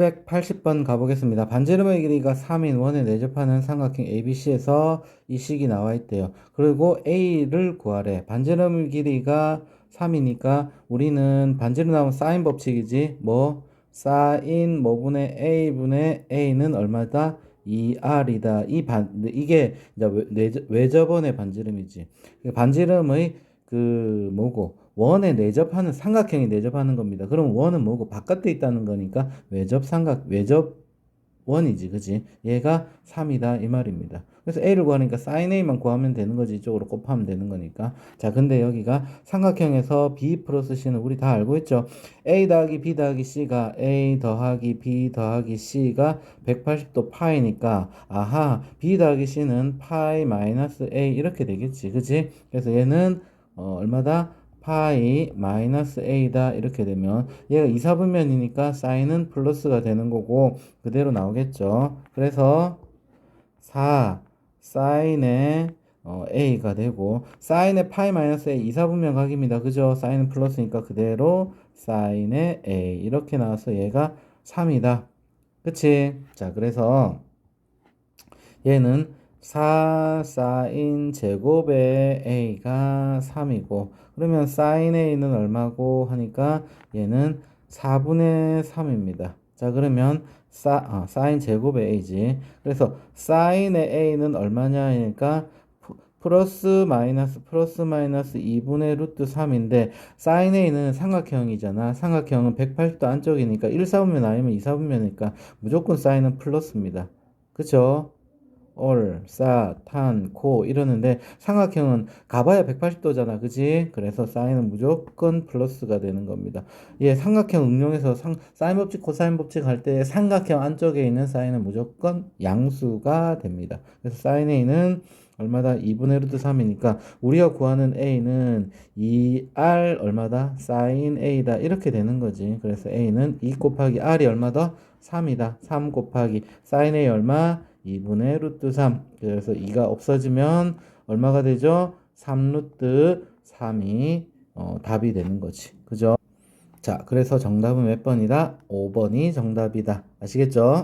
780번 가보겠습니다. 반지름의 길이가 3인 원에 내접하는 삼각형 ABC에서 이 식이 나와 있대요. 그리고 A를 구하래. 반지름 길이가 3이니까 우리는 반지름 나오면 사인 법칙이지. 뭐 사인 뭐분의 A분의 A는 얼마다? 2R이다. 이 반, 이게 이제 외접원의 반지름이지. 반지름의 그 뭐고 원에 내접하는 삼각형이 내접하는 겁니다. 그럼 원은 뭐고 바깥에 있다는 거니까 외접 삼각 외접 원이지, 그지? 얘가 3이다 이 말입니다. 그래서 a를 구하니까 sin a만 구하면 되는 거지 이쪽으로 곱하면 되는 거니까. 자, 근데 여기가 삼각형에서 b 플러스 c는 우리 다 알고 있죠. a 더하기 b 더하기 c가 a 더하기 b 더하기 c가 180도 파이니까 아하 b 더하기 c는 파이 마이너스 a 이렇게 되겠지, 그지? 그래서 얘는 어, 얼마다? 파이 마이너스 a다 이렇게 되면 얘가 이사분면이니까 사인은 플러스가 되는 거고 그대로 나오겠죠. 그래서 4 사인의 어, a가 되고 사인의 파이 마이너스 a 이사분면 각입니다. 그죠? 사인은 플러스니까 그대로 사인의 a 이렇게 나와서 얘가 3이다. 그치? 자 그래서 얘는 4 사인 제곱의 a가 3이고 그러면 사인 a는 얼마고 하니까 얘는 4분의 3입니다. 자 그러면 사, 아, 사인 제곱의 a지. 그래서 사인의 a는 얼마냐 하니까 프- 플러스 마이너스 플러스 마이너스 2분의 루트 3인데 사인 a는 삼각형이잖아. 삼각형은 180도 안쪽이니까 1, 4분면 아니면 2, 4분면이니까 무조건 사인은 플러스입니다. 그쵸? 얼, 싸, 탄, 코 이러는데 삼각형은 가봐야 180도잖아. 그지? 그래서 사인은 무조건 플러스가 되는 겁니다. 예, 삼각형 응용해서 상, 사인 법칙, 코사인 법칙 할 때 삼각형 안쪽에 있는 사인은 무조건 양수가 됩니다. 그래서 사인 A는 얼마다? 2분의 루트 3이니까 우리가 구하는 A는 2R 얼마다? 사인 A다. 이렇게 되는 거지. 그래서 A는 2 곱하기 R이 얼마다? 3이다. 3 곱하기 사인 A 얼마? 2분의 루트 3. 그래서 2가 없어지면 얼마가 되죠? 3 루트 3이 어, 답이 되는 거지. 그죠? 자, 그래서 정답은 몇 번이다? 5번이 정답이다. 아시겠죠?